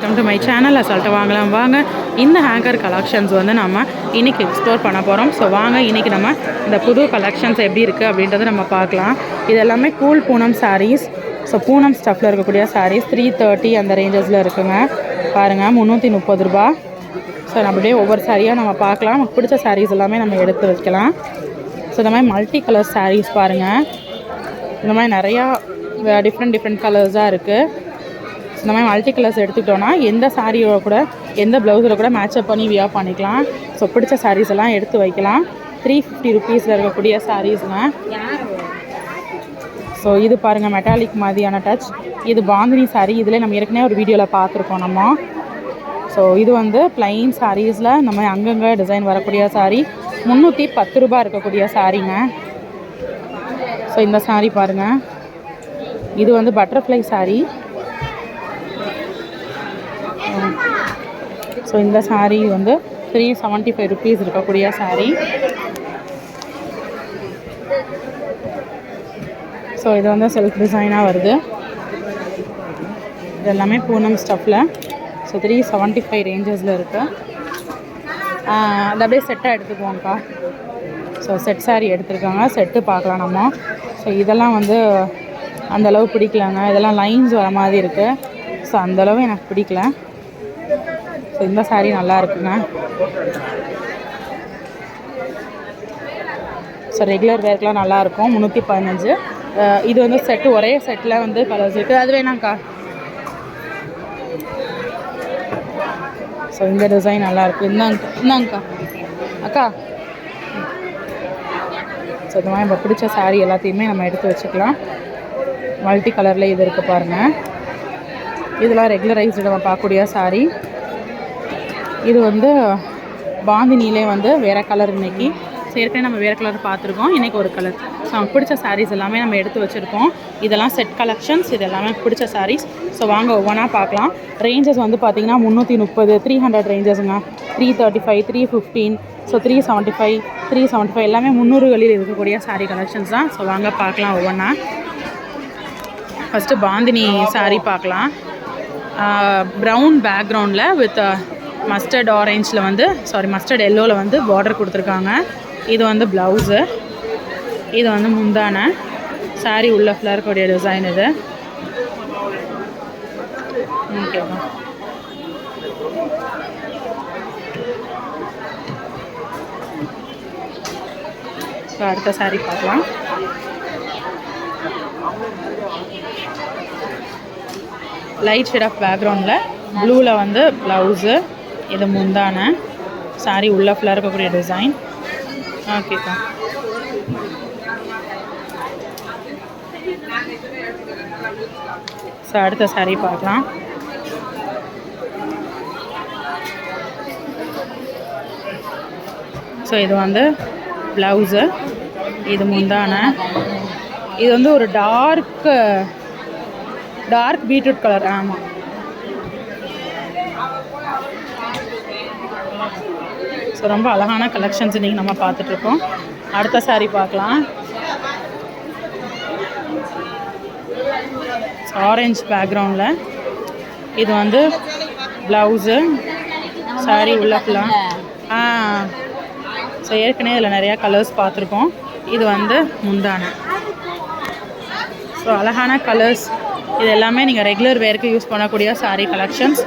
Welcome to my channel அசால்ட்டை வாங்கலாம் வாங்க. இந்த ஹேங்கர் கலெக்ஷன்ஸ் வந்து நம்ம இன்றைக்கி எக்ஸ்ப்ளோர் பண்ண போகிறோம் ஸோ வாங்க இன்றைக்கி நம்ம இந்த புது கலெக்ஷன்ஸ் எப்படி இருக்குது அப்படின்றத நம்ம பார்க்கலாம். இது எல்லாமே கூல் பூனம் சாரீஸ் ஸோ பூனம் ஸ்டஃப்பில் இருக்கக்கூடிய சாரீஸ் த்ரீ தேர்ட்டி அந்த ரேஞ்சஸில் இருக்குங்க. பாருங்கள் முந்நூற்றி முப்பது ரூபா. ஸோ நம்ம அப்படியே ஒவ்வொரு சாரியாக நம்ம பார்க்கலாம். நமக்கு பிடிச்ச சாரீஸ் எல்லாமே நம்ம எடுத்து வைக்கலாம். ஸோ இந்த மாதிரி மல்டி கலர் சாரீஸ் பாருங்கள் இந்த மாதிரி நிறையா டிஃப்ரெண்ட் டிஃப்ரெண்ட் கலர்ஸாக இருக்குது இந்த மாதிரி மல்டி கலர்ஸ் எடுத்துக்கிட்டோன்னா எந்த சாரியோட கூட எந்த ப்ளவுஸில் கூட மேட்சப் பண்ணி வியா பண்ணிக்கலாம். ஸோ பிடிச்ச சாரீஸ் எல்லாம் எடுத்து வைக்கலாம். த்ரீ ஃபிஃப்டி ருபீஸில் இருக்கக்கூடிய சாரீஸ்ங்க ஸோ இது பாருங்கள் மெட்டாலிக் மாதிரியான டச் இது பாந்தினி சாரீ இதில் நம்ம ஏற்கனவே ஒரு வீடியோவில் பார்த்துருக்கோம் நம்ம. ஸோ இது வந்து ப்ளைன் சாரீஸில் நம்ம அங்கங்கே டிசைன் வரக்கூடிய சாரீ முந்நூற்றி பத்து ரூபாய் இருக்கக்கூடிய சாரீங்க ஸோ இந்த சாரீ பாருங்கள் இது வந்து பட்டர்ஃப்ளை சாரீ ஸோ இந்த சாரீ வந்து த்ரீ செவன்ட்டி ஃபைவ் ருபீஸ் இருக்கக்கூடிய சாரீ ஸோ இது வந்து செல்ஃப் டிசைனாக வருது. இது எல்லாமே பூனம் ஸ்டஃப்பில் ஸோ த்ரீ செவன்ட்டி ஃபைவ் ரேஞ்சஸில் இருக்குது அது அப்படியே செட்டாக எடுத்துக்குவோங்க்கா ஸோ செட் சாரீ எடுத்திருக்காங்க. செட்டு பார்க்கலாம் நம்ம. ஸோ இதெல்லாம் வந்து அந்தளவு பிடிக்கலங்க. இதெல்லாம் லைன்ஸ் வர மாதிரி இருக்குது ஸோ அந்த அளவு எனக்கு பிடிக்கல. ஸோ இந்த சாரீ நல்லா இருக்குங்க ஸோ ரெகுலர் வேர்க்கெலாம் நல்லாயிருக்கும் முந்நூற்றி பதினஞ்சு இது வந்து செட்டு ஒரே செட்டில் வந்து கலர்ஸ் இருக்குது அது வேணாங்க்கா ஸோ இந்த டிசைன் நல்லாயிருக்கு இந்தாங்க இந்தாங்கக்கா. அக்கா. ஸோ இந்த மாதிரி நம்ம பிடிச்ச சாரீ எல்லாத்தையுமே நம்ம எடுத்து வச்சுக்கலாம். மல்டி கலரில் இது இருக்குது பாருங்கள் இதெல்லாம் ரெகுலரைஸ்டு நம்ம பார்க்கக்கூடிய சாரீ இது வந்து பாந்தினிலே வந்து வேறு கலர் இன்னைக்கு. ஏற்கனவே நம்ம வேறு கலர் பார்த்துருக்கோம். இன்றைக்கி ஒரு கலர் ஸோ நமக்கு பிடிச்ச சாரீஸ் எல்லாமே நம்ம எடுத்து வச்சுருக்கோம். இதெல்லாம் செட் கலெக்ஷன்ஸ் இது எல்லாமே பிடிச்ச சாரீஸ் ஸோ வாங்க ஒவ்வொன்றா பார்க்கலாம். ரேஞ்சஸ் வந்து பார்த்திங்கன்னா முந்நூற்றி முப்பது three hundred ரேஞ்சஸுங்க three thirty five three fifteen so three seventy five three seventy five எல்லாமே முந்நூறுகளில் இருக்கக்கூடிய சாரீ கலெக்ஷன்ஸ் தான். ஸோ வாங்க பார்க்கலாம் ஒவ்வொன்றா ஃபஸ்ட்டு பாந்தினி சாரீ பார்க்கலாம். ப்ரௌன் பேக்ரவுண்டில் வித் மஸ்டர்ட் ஆரேஞ்சில் வந்து சாரி மஸ்டர்ட் எல்லோவில் வந்து பார்டர் கொடுத்துருக்காங்க. இது வந்து ப்ளவுஸு இது வந்து முந்தான. Saree உள்ள ஃப்ளவர் கூடிய டிசைன் இது. ஓகேவா ஸோ அடுத்த saree பார்க்கலாம். லைட் ஷேட் ஆஃப் பேக்ரவுண்டில் ப்ளூவில் வந்து ப்ளவுஸு இது முந்தான. சாரி உள்ள ஃபுல்லாக இருக்கக்கூடிய டிசைன் ஓகேக்கா ஸோ அடுத்த சாரீ பார்க்கலாம். ஸோ இது வந்து ப்ளவுஸு இது முந்தான. இது வந்து ஒரு டார்க்கு டார்க் பீட்ரூட் கலர் ஆமாம் ஸோ ரொம்ப அழகான கலெக்ஷன்ஸ் இன்றைக்கி நம்ம பார்த்துட்ருக்கோம். அடுத்த saree பார்க்கலாம். ஆரஞ்ச் பேக்ரவுண்டில் இது வந்து ப்ளவுஸு saree உள்ளக்கெலாம் ஆ. ஸோ ஏற்கனவே இதில் நிறையா கலர்ஸ் பார்த்துருக்கோம். இது வந்து முந்தானை. ஸோ அழகான கலர்ஸ் இது எல்லாமே நீங்கள் ரெகுலர் வேருக்கு யூஸ் பண்ணக்கூடிய சாரீ கலெக்ஷன்ஸ்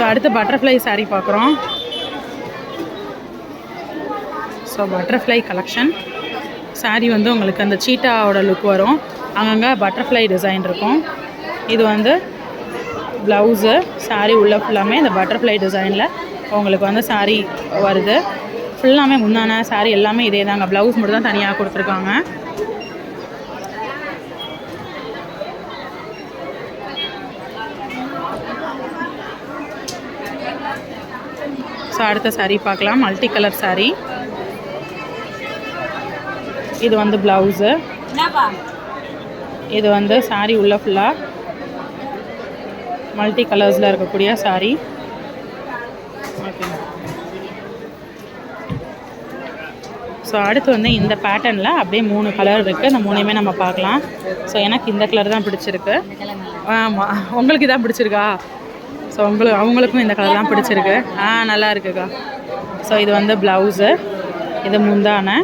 ஸோ அடுத்து பட்டர்ஃப்ளை சாரீ பார்க்குறோம். ஸோ பட்டர்ஃப்ளை கலெக்ஷன் சாரீ வந்து உங்களுக்கு அந்த சீட்டாவோட லுக் வரும். அங்கங்கே பட்டர்ஃப்ளை டிசைன் இருக்கும். இது வந்து ப்ளவுஸு சாரீ உள்ளே ஃபுல்லாமே இந்த பட்டர்ஃப்ளை டிசைனில் உங்களுக்கு வந்து சாரீ வருது. ஃபுல்லாமே முந்தான சாரீ எல்லாமே இதே தாங்க ப்ளவுஸ் மட்டும் தான் தனியாக கொடுத்துருக்காங்க. ஸோ அடுத்த saree பார்க்கலாம். Multi colour saree. இது வந்து ப்ளவுஸு இது வந்து saree உள்ள ஃபுல்லாக மல்டி கலர்ஸில் இருக்கக்கூடிய ஓகே ஸோ அடுத்து வந்து இந்த பேட்டர்னில் அப்படியே மூணு கலர் இருக்குது இந்த மூணையுமே நம்ம பார்க்கலாம். ஸோ எனக்கு இந்த கலர் தான் பிடிச்சிருக்கு. ஆமாம் உங்களுக்கு இதான் பிடிச்சிருக்கா? ஸோ அவங்களுக்கு அவங்களுக்கும் இந்த கலர்லாம் பிடிச்சிருக்கு. ஆ நல்லா இருக்குக்கா ஸோ இது வந்து ப்ளவுஸு இது முந்தான.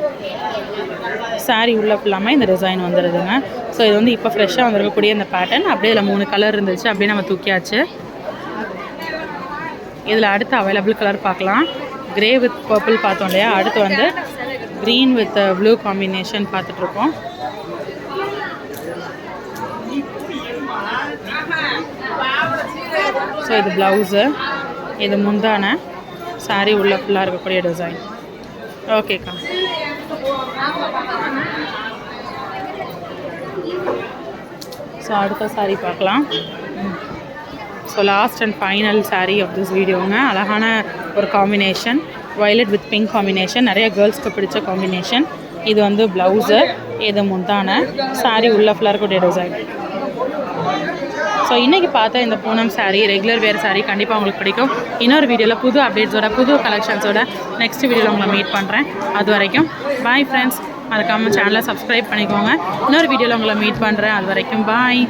சாரீ உள்ள ஃபுல்லாமே இந்த டிசைன் வந்துடுதுங்க ஸோ இது வந்து இப்போ ஃப்ரெஷ்ஷாக வந்துருக்கக்கூடிய இந்த பேட்டர்ன் அப்படியே இதில் மூணு கலர் இருந்துச்சு. அப்படியே நம்ம தூக்கியாச்சு. இதில் அடுத்து அவைலபிள் கலர் பார்க்கலாம். கிரே வித் பர்பிள் பார்த்தோம் இல்லையா? அடுத்து வந்து க்ரீன் வித் ப்ளூ காம்பினேஷன் பார்த்துட்ருக்கோம் ஸோ இது ப்ளவுஸு இது முந்தான. சாரி உள்ள ஃபுல்லாக இருக்கக்கூடிய டிசைன் ஓகேக்கா ஸோ அடுத்த சாரீ பார்க்கலாம். So last and final saree of this வீடியோங்க அழகான ஒரு combination violet with pink combination நிறைய கேர்ள்ஸ்க்கு பிடிச்ச காம்பினேஷன் இது வந்து ப்ளவுஸு இது முந்தான. சாரீ உள்ள ஃபுல்லாக இருக்கக்கூடிய டிசைன் ஸோ இன்றைக்கி பார்த்தா இந்த பூனம் சாரீ ரெகுலர் வேர் சாரீ கண்டிப்பாக உங்களுக்கு பிடிக்கும். இன்னொரு வீடியோவில் புது அப்டேட்ஸோட புது கலெக்ஷன்ஸோட நெக்ஸ்ட் வீடியோவில் உங்களை மீட் பண்ணுறேன் அது வரைக்கும் பாய் ஃப்ரெண்ட்ஸ் மறக்காமல் சேனலை சப்ஸ்கிரைப் பண்ணிக்கோங்க. இன்னொரு வீடியோவில் உங்களை மீட் பண்ணுறேன் அது வரைக்கும் பாய்